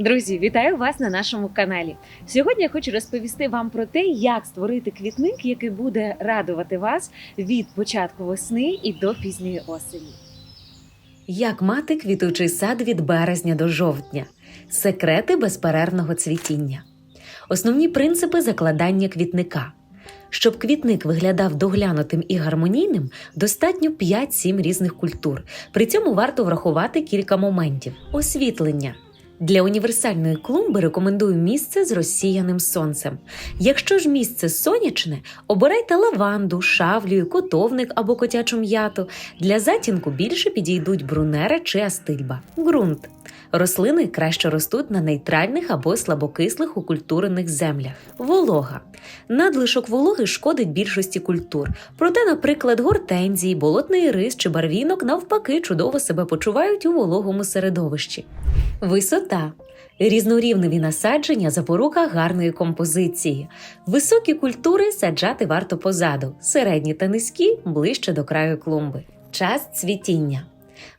Друзі, вітаю вас на нашому каналі. Сьогодні я хочу розповісти вам про те, як створити квітник, який буде радувати вас від початку весни і до пізньої осені. Як мати квітучий сад від березня до жовтня? Секрети безперервного цвітіння. Основні принципи закладання квітника. Щоб квітник виглядав доглянутим і гармонійним, достатньо 5-7 різних культур. При цьому варто врахувати кілька моментів: освітлення. Для універсальної клумби рекомендую місце з розсіяним сонцем. Якщо ж місце сонячне, обирайте лаванду, шавлію, котовник або котячу м'яту. Для затінку більше підійдуть брунера чи астильба. Ґрунт. Рослини краще ростуть на нейтральних або слабокислих укультурених землях. Волога. Надлишок вологи шкодить більшості культур. Проте, наприклад, гортензії, болотний рис чи барвінок навпаки чудово себе почувають у вологому середовищі. Висота. Різнорівневі насадження запорука гарної композиції. Високі культури саджати варто позаду, середні та низькі ближче до краю клумби. Час цвітіння.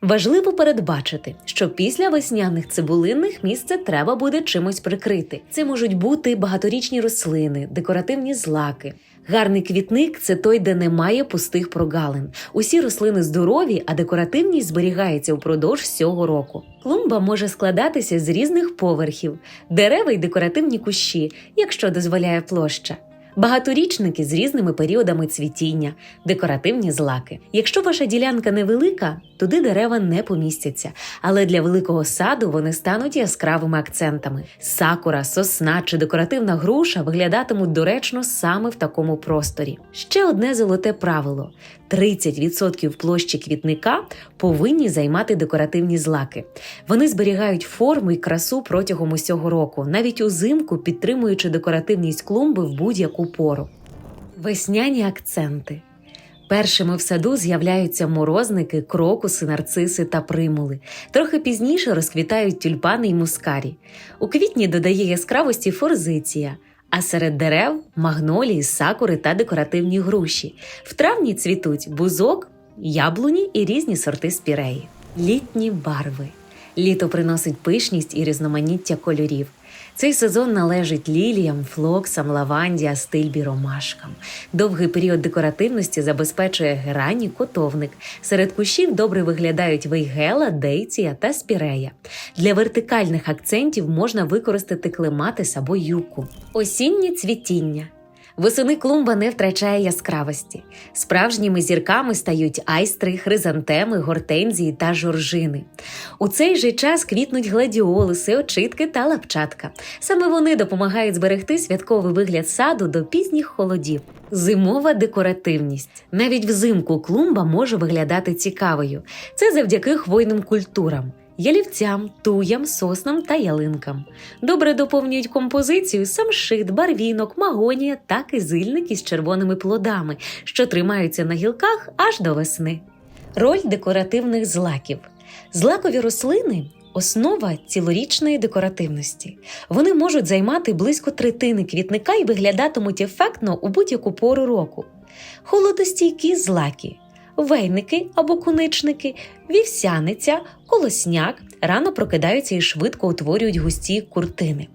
Важливо передбачити, що після весняних цибулинних місце треба буде чимось прикрити. Це можуть бути багаторічні рослини, декоративні злаки. Гарний квітник це той, де немає пустих прогалин. Усі рослини здорові, а декоративність зберігається впродовж всього року. Клумба може складатися з різних поверхів, дерева й декоративні кущі, якщо дозволяє площа. Багаторічники з різними періодами цвітіння, декоративні злаки. Якщо ваша ділянка невелика, туди дерева не помістяться, але для великого саду вони стануть яскравими акцентами. Сакура, сосна чи декоративна груша виглядатимуть доречно саме в такому просторі. Ще одне золоте правило: 30% площі квітника повинні займати декоративні злаки. Вони зберігають форму і красу протягом усього року, навіть узимку підтримуючи декоративність клумби в будь-яку пору. Весняні акценти. Першими в саду з'являються морозники, крокуси, нарциси та примули. Трохи пізніше розквітають тюльпани й мускарі. У квітні додає яскравості форзиція, а серед дерев магнолії, сакури та декоративні груші. В травні цвітуть бузок, яблуні і різні сорти спіреї. Літні барви. Літо приносить пишність і різноманіття кольорів. Цей сезон належить ліліям, флоксам, лаванді, астильбі, ромашкам. Довгий період декоративності забезпечує герані, котовник. Серед кущів добре виглядають вейгела, дейція та спірея. Для вертикальних акцентів можна використати клематис або юку. Осіннє цвітіння. Восени клумба не втрачає яскравості. Справжніми зірками стають айстри, хризантеми, гортензії та жоржини. У цей же час квітнуть гладіолуси, очитки та лапчатка. Саме вони допомагають зберегти святковий вигляд саду до пізніх холодів. Зимова декоративність. Навіть взимку клумба може виглядати цікавою. Це завдяки хвойним культурам. Ялівцям, туям, соснам та ялинкам. Добре доповнюють композицію самшит, барвінок, магонія та кизильник із червоними плодами, що тримаються на гілках аж до весни. Роль декоративних злаків. Злакові рослини основа цілорічної декоративності. Вони можуть займати близько третини квітника і виглядатимуть ефектно у будь-яку пору року. Холодостійкі злаки. Вейники або куничники, вівсяниця, колосняк рано прокидаються і швидко утворюють густі куртини.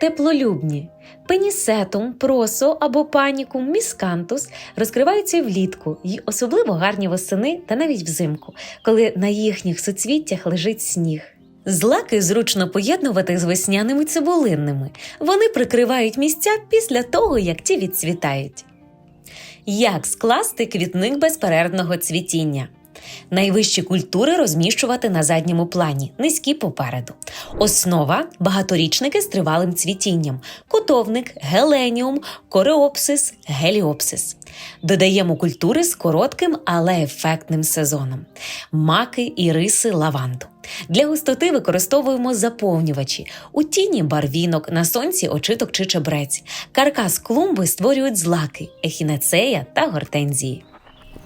Теплолюбні пенісетум, просо або панікум, міскантус розкриваються влітку й особливо гарні восени та навіть взимку, коли на їхніх суцвіттях лежить сніг. Злаки зручно поєднувати з весняними цибулинними. Вони прикривають місця після того, як ті відцвітають. Як скласти квітник безперервного цвітіння? Найвищі культури розміщувати на задньому плані, низькі попереду. Основа багаторічники з тривалим цвітінням, котовник, геленіум, кореопсис, геліопсис. Додаємо культури з коротким, але ефектним сезоном: маки, іриси, лаванду. Для густоти використовуємо заповнювачі. У тіні барвінок, на сонці очиток чи чебрець. Каркас клумби створюють злаки, ехінацея та гортензії.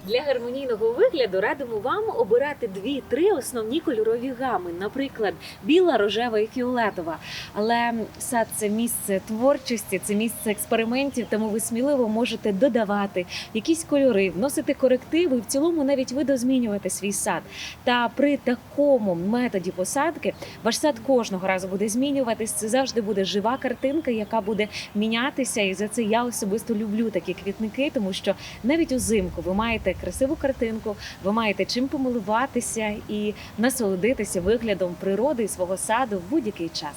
Для гармонійного вигляду радимо вам обирати дві-три основні кольорові гами, наприклад, біла, рожева і фіолетова. Але сад це місце творчості, це місце експериментів, тому ви сміливо можете додавати якісь кольори, вносити корективи і в цілому навіть видозмінювати свій сад. Та при такому методі посадки ваш сад кожного разу буде змінюватись. Це завжди буде жива картинка, яка буде мінятися. І за це я особисто люблю такі квітники, тому що навіть узимку ви маєте красиву картинку, ви маєте чим помилуватися і насолодитися виглядом природи і свого саду в будь-який час.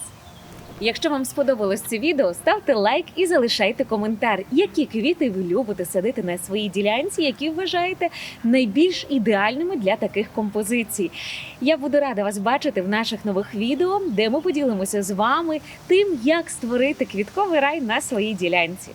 Якщо вам сподобалось це відео, ставте лайк і залишайте коментар, які квіти ви любите садити на своїй ділянці, які вважаєте найбільш ідеальними для таких композицій. Я буду рада вас бачити в наших нових відео, де ми поділимося з вами тим, як створити квітковий рай на своїй ділянці.